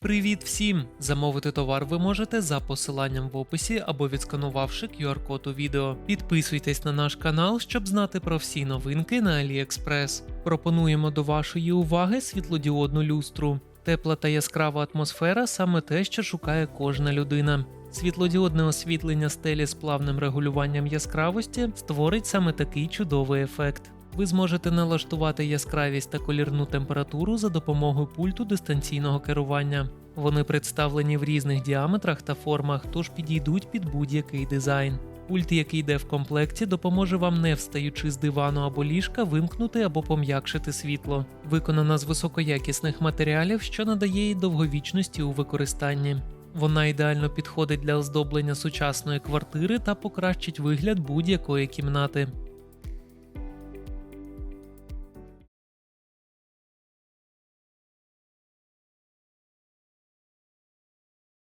Привіт всім! Замовити товар ви можете за посиланням в описі або відсканувавши QR-код у відео. Підписуйтесь на наш канал, щоб знати про всі новинки на AliExpress. Пропонуємо до вашої уваги світлодіодну люстру. Тепла та яскрава атмосфера саме те, що шукає кожна людина. Світлодіодне освітлення стелі з плавним регулюванням яскравості створить саме такий чудовий ефект. Ви зможете налаштувати яскравість та колірну температуру за допомогою пульту дистанційного керування. Вони представлені в різних діаметрах та формах, тож підійдуть під будь-який дизайн. Пульт, який йде в комплекті, допоможе вам, не встаючи з дивану або ліжка, вимкнути або пом'якшити світло. Виконана з високоякісних матеріалів, що надає їй довговічності у використанні. Вона ідеально підходить для оздоблення сучасної квартири та покращить вигляд будь-якої кімнати.